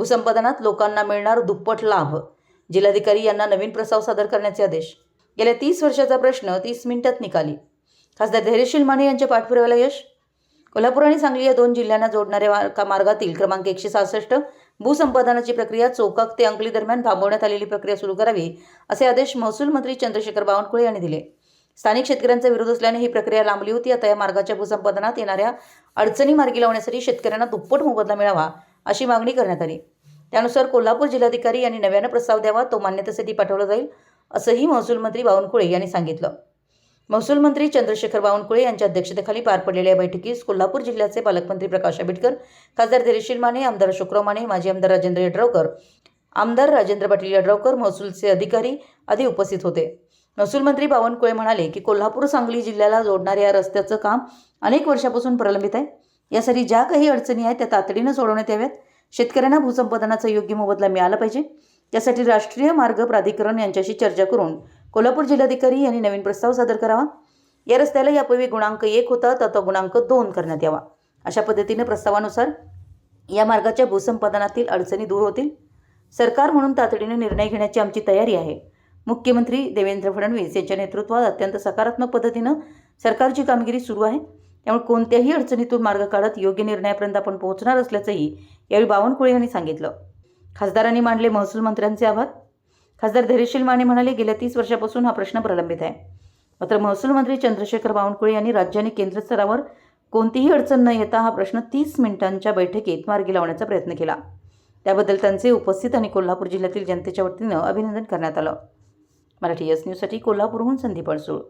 भूसंपादनात लोकांना मिळणार दुप्पट लाभ. जिल्हाधिकारी यांना नवीन प्रस्ताव सादर करण्याचे आदेश. गेल्या तीस वर्षाचा प्रश्न तीस मिनिटात निकाली. खासदार धैर्यशील माने यांच्या पाठपुराव्याला यश. कोल्हापूर आणि सांगली या दोन जिल्ह्यांना जोडणाऱ्या का मार्गातील क्रमांक एकशे सहासष्ट भूसंपादनाची प्रक्रिया चोकाक ते अंकली दरम्यान थांबवण्यात आलेली प्रक्रिया सुरू करावी असे आदेश महसूल मंत्री चंद्रशेखर बावनकुळे यांनी दिले. स्थानिक शेतकऱ्यांचा विरोध असल्याने ही प्रक्रिया लांबली होती. आता या मार्गाच्या भूसंपादनात येणाऱ्या अडचणी मार्गी लावण्यासाठी शेतकऱ्यांना दुप्पट मोबदला मिळावा अशी मागणी करण्यात आली. त्यानुसार कोल्हापूर जिल्हाधिकारी यांनी नव्यानं प्रस्ताव द्यावा तो मान्यतेसाठी पाठवला जाईल असंही महसूल मंत्री बावनकुळे यांनी सांगितलं. महसूल मंत्री चंद्रशेखर बावनकुळे यांच्या अध्यक्षतेखाली पार पडलेल्या या बैठकीस कोल्हापूर जिल्ह्याचे पालकमंत्री प्रकाश आंबेडकर खासदार धैर्यशील माने आमदार अशोकराव माने माजी आमदार राजेंद्र यड्रावकर आमदार राजेंद्र पाटील यड्रावकर महसूलचे अधिकारी आदी उपस्थित होते. महसूल मंत्री बावनकुळे म्हणाले की कोल्हापूर सांगली जिल्ह्याला जोडणाऱ्या या रस्त्याचं काम अनेक वर्षापासून प्रलंबित आहे. यासाठी ज्या काही अडचणी आहेत त्या तातडीनं सोडवण्यात याव्यात. शेतकऱ्यांना भूसंपादनाचा योग्य मोबदला मिळाला पाहिजे. त्यासाठी राष्ट्रीय मार्ग प्राधिकरण यांच्याशी चर्चा करून कोल्हापूर जिल्हाधिकारी यांनी नवीन प्रस्ताव सादर करावा. या रस्त्याला यापूर्वी गुणांक एक होता तर तो गुणांक दोन करण्यात यावा. अशा पद्धतीने प्रस्तावानुसार या मार्गाच्या भूसंपादनातील अडचणी दूर होतील. सरकार म्हणून तातडीने निर्णय घेण्याची आमची तयारी आहे. मुख्यमंत्री देवेंद्र फडणवीस यांच्या नेतृत्वात अत्यंत सकारात्मक पद्धतीनं सरकारची कामगिरी सुरू आहे. त्यामुळे कोणत्याही अडचणीतून मार्ग काढत योग्य निर्णयापर्यंत आपण पोहोचणार असल्याचंही यावेळी बावनकुळे यांनी सांगितलं. खासदारांनी मांडले महसूल मंत्र्यांचे आभार. खासदार धैर्यशील माने म्हणाले गेल्या तीस वर्षापासून हा प्रश्न प्रलंबित आहे. मात्र महसूल मंत्री चंद्रशेखर बावनकुळे यांनी राज्य आणि केंद्र स्तरावर कोणतीही अडचण न येता हा प्रश्न तीस मिनिटांच्या बैठकीत मार्गी लावण्याचा प्रयत्न केला. त्याबद्दल त्यांचे उपस्थित आणि कोल्हापूर जिल्ह्यातील जनतेच्या वतीनं अभिनंदन करण्यात आलं. मराठी एस न्यूजसाठी कोल्हापूरहून संदीप अडसूळ.